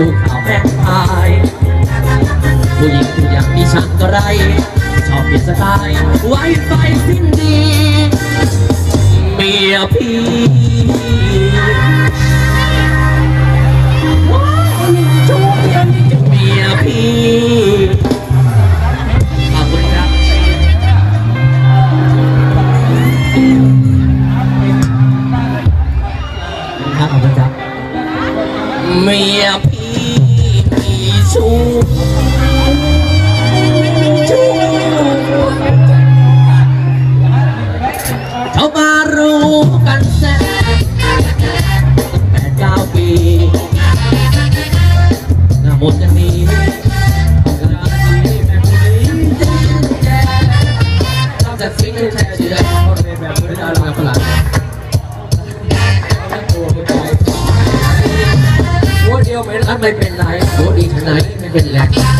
ดูข่าวแม่พายผู้หญิงผู้อย่างดิฉันก็ไร ชอบเปลี่ยนสไตล์ไวไฟสิ้นดีเมียพี่ แท้แปดเก้าปีหน้าหมดกันนี้เราจะฟิกให้แท้เชื่อแบบไม่ได้เราฝรั่งหัวเดียวไม่รัดไม่เป็นไรหัวดีขนาดนี้ไม่เป็นไรเ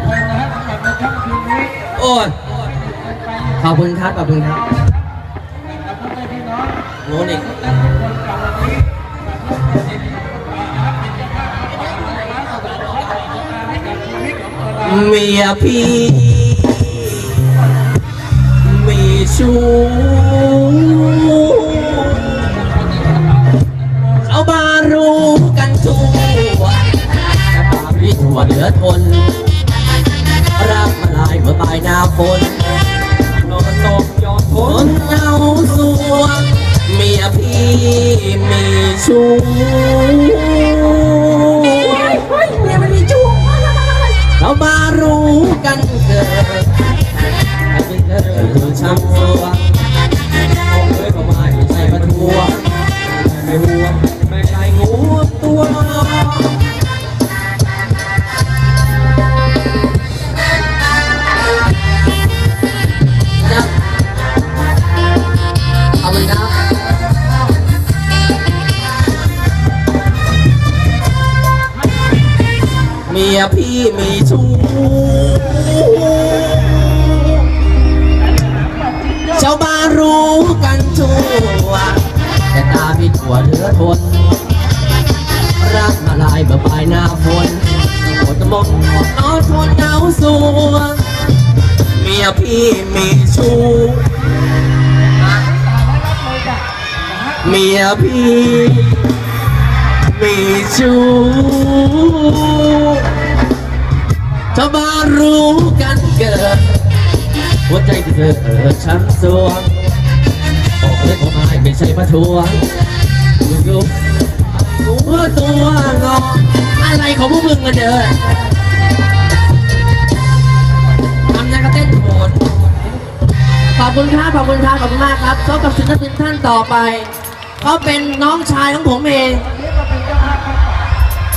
ขอบคุณครับ ขอบคุณครับโน้นอีกเมียพี่ มีชู้เอาบารู้กันทั่วแต่ปากพี่ถั่วเหลือทนรักมาลายเมื่อปลายหน้าฝน ตกยอดคนเอาสวงเมียพี่มีชู้ เมียพี่มีชู้ชาวบ้านรู้กันทั่วแต่ตาพี่ถั่วเหลือทนรักมาลายเมื่อปลายหน้าฝนฝนมองนอนทนหนาวสัวเมียพี่มีชู้เมียพี่มีชู้ ชาวบ้ารู้กันเกิดหัวใจที่เธอเออฉันสวงบอกเลยผมไม่ไม่ใช่ประท้วงยุบหัวตัวงออะไรของพวกมึงกันเด้อทำยังกระเต้นโหดขอบคุณครับขอบคุณครับขอบคุณมากครับเขากับศิลปินท่านต่อไปเขาเป็นน้องชายของผมเอง